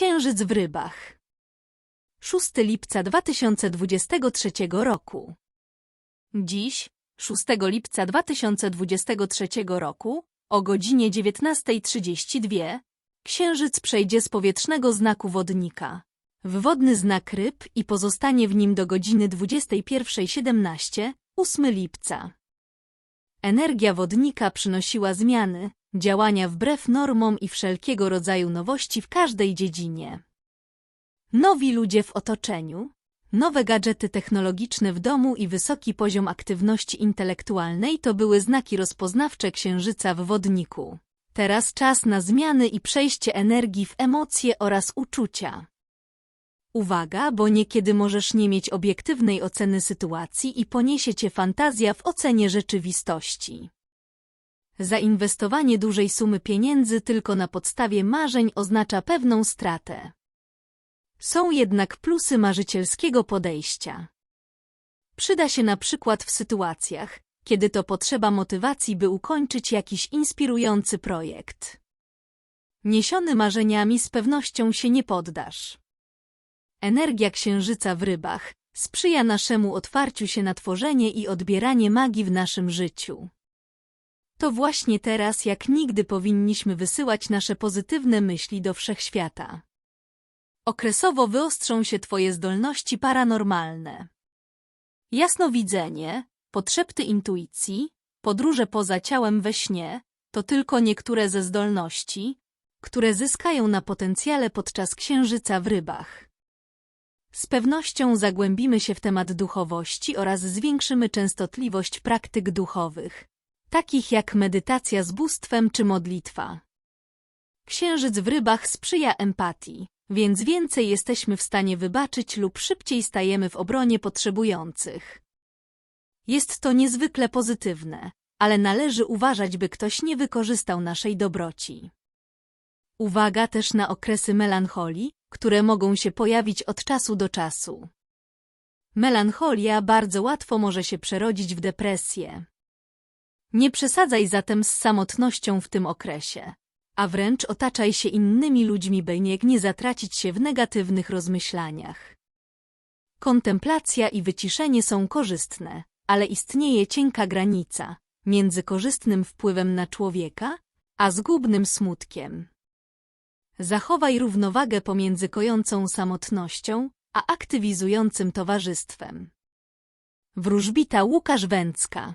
Księżyc w rybach. 6 lipca 2023 roku. Dziś, 6 lipca 2023 roku, o godzinie 19.32, Księżyc przejdzie z powietrznego znaku wodnika w wodny znak ryb i pozostanie w nim do godziny 21.17, 8 lipca. Energia wodnika przynosiła zmiany, działania wbrew normom i wszelkiego rodzaju nowości w każdej dziedzinie. Nowi ludzie w otoczeniu, nowe gadżety technologiczne w domu i wysoki poziom aktywności intelektualnej to były znaki rozpoznawcze księżyca w wodniku. Teraz czas na zmiany i przejście energii w emocje oraz uczucia. Uwaga, bo niekiedy możesz nie mieć obiektywnej oceny sytuacji i poniesie cię fantazja w ocenie rzeczywistości. Zainwestowanie dużej sumy pieniędzy tylko na podstawie marzeń oznacza pewną stratę. Są jednak plusy marzycielskiego podejścia. Przyda się na przykład w sytuacjach, kiedy to potrzeba motywacji, by ukończyć jakiś inspirujący projekt. Niesiony marzeniami z pewnością się nie poddasz. Energia księżyca w rybach sprzyja naszemu otwarciu się na tworzenie i odbieranie magii w naszym życiu. To właśnie teraz jak nigdy powinniśmy wysyłać nasze pozytywne myśli do wszechświata. Okresowo wyostrzą się Twoje zdolności paranormalne. Jasnowidzenie, podszepty intuicji, podróże poza ciałem we śnie to tylko niektóre ze zdolności, które zyskają na potencjale podczas księżyca w rybach. Z pewnością zagłębimy się w temat duchowości oraz zwiększymy częstotliwość praktyk duchowych, takich jak medytacja z bóstwem czy modlitwa. Księżyc w rybach sprzyja empatii, więc więcej jesteśmy w stanie wybaczyć lub szybciej stajemy w obronie potrzebujących. Jest to niezwykle pozytywne, ale należy uważać, by ktoś nie wykorzystał naszej dobroci. Uwaga też na okresy melancholii, które mogą się pojawić od czasu do czasu. Melancholia bardzo łatwo może się przerodzić w depresję. Nie przesadzaj zatem z samotnością w tym okresie, a wręcz otaczaj się innymi ludźmi, by nie zatracić się w negatywnych rozmyślaniach. Kontemplacja i wyciszenie są korzystne, ale istnieje cienka granica między korzystnym wpływem na człowieka, a zgubnym smutkiem. Zachowaj równowagę pomiędzy kojącą samotnością, a aktywizującym towarzystwem. Wróżbita Łukasz Węcka